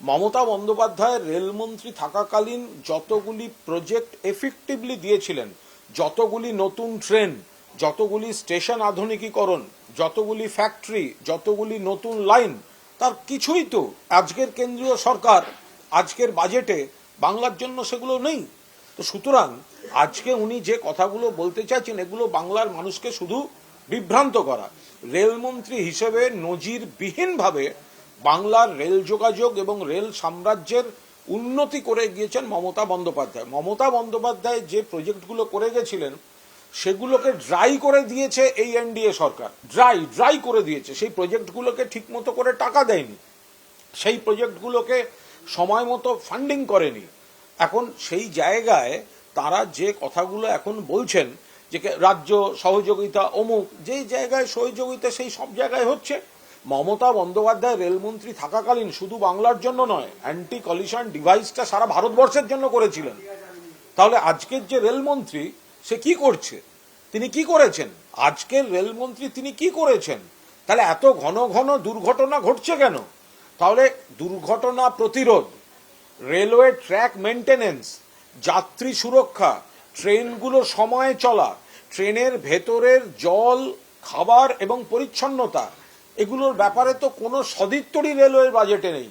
মমতা বন্দ্যোপাধ্যায় রেলমন্ত্রী থাকাকালীন যতগুলি প্রজেক্ট এফেক্টিভলি দিয়েছিলেন, যতগুলি নতুন ট্রেন, যতগুলি স্টেশন আধুনিকীকরণ, যতগুলি ফ্যাক্টরি যতগুলি নতুন লাইন তার কিছুই তো আজকের কেন্দ্রীয় সরকার, আজকের বাজেটে বাংলার জন্য সেগুলো নেই। তো সুতরাং আজকে উনি যে কথাগুলো বলতে চাইছেন, এগুলো বাংলার মানুষকে শুধু বিভ্রান্ত করা। রেলমন্ত্রী হিসেবে নজিরবিহীনভাবে বাংলার রেল যোগাযোগ এবং রেল সাম্রাজ্যের উন্নতি করে গিয়েছেন মমতা বন্দ্যোপাধ্যায়। মমতা বন্দ্যোপাধ্যায় যে প্রজেক্টগুলো করে গেছিলেন, সেগুলোকে ড্রাই করে দিয়েছে এই এনডিএ সরকার। ড্রাই ড্রাই করে দিয়েছে। সেই প্রজেক্টগুলোকে ঠিকমতো করে টাকা দেয়নি। সেই প্রজেক্টগুলোকে সময় মতো ফান্ডিং করেনি। এখন সেই জায়গায় তারা যে কথাগুলো এখন বলছেন, যে রাজ্য সহযোগিতা অমুক, যেই জায়গায় সহযোগিতা সেই সব জায়গায় হচ্ছে। মমতা বন্দ্যোপাধ্যায় রেলমন্ত্রী থাকাকালীন শুধু বাংলার জন্য নয় অ্যান্টি কলিশন ডিভাইসটা সারা ভারতবর্ষের জন্য করেছিলেন। তাহলে আজকের যে রেলমন্ত্রী, সে কি করছে? তিনি কি করেছেন? আজকের রেলমন্ত্রী তিনি কি করেছেন? তাহলে এত ঘন ঘন দুর্ঘটনা ঘটছে কেন? তাহলে দুর্ঘটনা প্রতিরোধ, রেলওয়ে ট্র্যাক মেনটেনেন্স যাত্রী সুরক্ষা, ট্রেনগুলো সময়ে চলা, ট্রেনের ভেতরের জল, খাবার এবং পরিচ্ছন্নতা এগুলোর ব্যাপারে তো কোনো সদিত্তরই রেলওয়ের বাজেটে নেই।